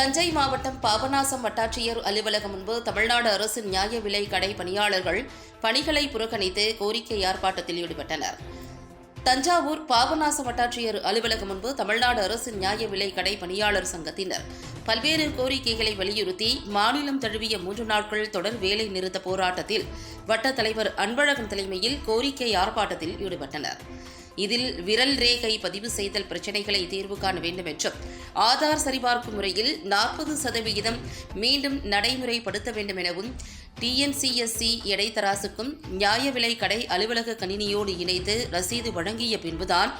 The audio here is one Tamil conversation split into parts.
தஞ்சை மாவட்டம் பாபநாசம் வட்டாட்சியர் அலுவலகம் முன்பு தமிழ்நாடு அரசு நியாய விலை கடை பணியாளர்கள் பணிகளை புறக்கணித்து கோரிக்கை ஆர்ப்பாட்டத்தில் ஈடுபட்டனர். தஞ்சாவூர் பாபநாசம் வட்டாட்சியர் அலுவலகம் முன்பு தமிழ்நாடு அரசு நியாய விலை கடை பணியாளர் சங்கத்தினர் பல்வேறு கோரிக்கைகளை வலியுறுத்தி மாநிலம் தழுவிய மூன்று நாட்கள் தொடர் வேலை நிறுத்த போராட்டத்தில் வட்ட தலைவர் அன்பழகன் தலைமையில் கோரிக்கை ஆர்ப்பாட்டத்தில் ஈடுபட்டனர். இதில் விரல் ரேகை பதிவு செய்தல் பிரச்சினைகளை தீர்வு காண வேண்டும் என்றும் ஆதார் சரிபார்க்கும் முறையில் நாற்பது சதவிகிதம் மீண்டும் நடைமுறைப்படுத்த வேண்டும் எனவும் டிஎன்சிஎஸ்சி இடைத்தராசுக்கும் நியாய விலை கடை அலுவலக கணினியோடு இணைத்து ரசீது வழங்கிய பின்புதான்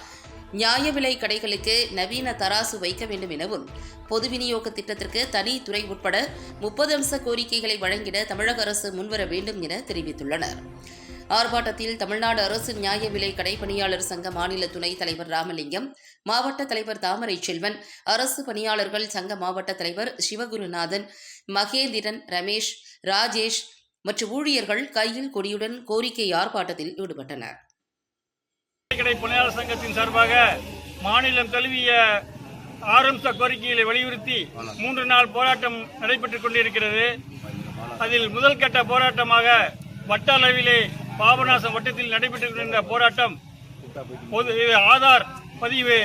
நியாய விலை கடைகளுக்கு நவீன தராசு வைக்க வேண்டும் எனவும் பொது விநியோக திட்டத்திற்கு தனி துறை உட்பட முப்பது அம்ச கோரிக்கைகளை வழங்கிட தமிழக அரசு முன்வர வேண்டும் என தெரிவித்துள்ளனர். ஆர்ப்பாட்டத்தில் தமிழ்நாடு அரசு நியாய விலை கடைப்பணியாளர் சங்க மாநில துணைத் தலைவர் ராமலிங்கம் மாவட்ட தலைவர் தாமரை செல்வன் அரசு பணியாளர்கள் சங்க மாவட்ட தலைவர் சிவகுருநாதன் மகேந்திரன் ரமேஷ் ராஜேஷ் மற்றும் ஊழியர்கள் கையில் கொடியுடன் கோரிக்கை ஆர்ப்பாட்டத்தில் ஈடுபட்டனர். பணியாளர் சங்கத்தின் சார்பாக மாநிலம் தழுவிய ஆரம்ப கோரிக்கைகளை வலியுறுத்தி மூன்று நாள் போராட்டம் நடைபெற்றுக் கொண்டிருக்கிறது. அதில் முதல் கட்ட போராட்டமாக வட்ட அளவிலே பாபநாசம் வட்டத்தில் நடைபெற்றிருக்கின்ற போராட்டம். பொது ஆதார் பதிவு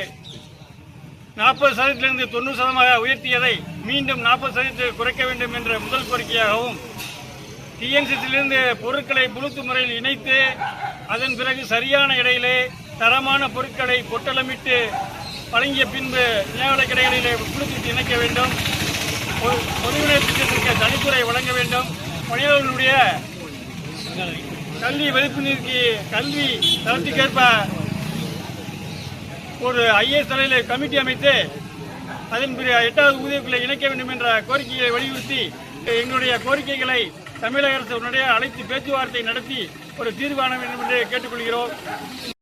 நாற்பது சதவீதத்திலிருந்து தொண்ணூறு சதமாக உயர்த்தியதை மீண்டும் நாற்பது சதவீதத்தில் குறைக்க வேண்டும் என்ற முதல் கோரிக்கையாகவும் டிஎன்சிசியிலிருந்து பொருட்களை புழுத்து முறையில் இணைத்து அதன் பிறகு சரியான இடையிலே தரமான பொருட்களை பொட்டலமிட்டு வழங்கிய பின்பு நியாய கடைகளிலே குழுத்திட்டு இணைக்க வேண்டும். பொதுவினர் திட்டத்திற்கு தனித்துறை வழங்க வேண்டும். பணியாளர்களுடைய கல்வி விழிப்புணர்வுக்கு கல்வி தரத்துக்கேற்ப ஒரு ஐஏஎஸ் தலையில் கமிட்டி அமைத்து அதன் பிறகு எட்டாவது ஊதியக்குள்ளே இணைக்க வேண்டும் என்ற கோரிக்கையை வலியுறுத்தி எங்களுடைய கோரிக்கைகளை தமிழக அரசு உடனடியாக அழைத்து பேச்சுவார்த்தை நடத்தி ஒரு தீர்வு காண வேண்டும் என்று கேட்டுக்கொள்கிறோம்.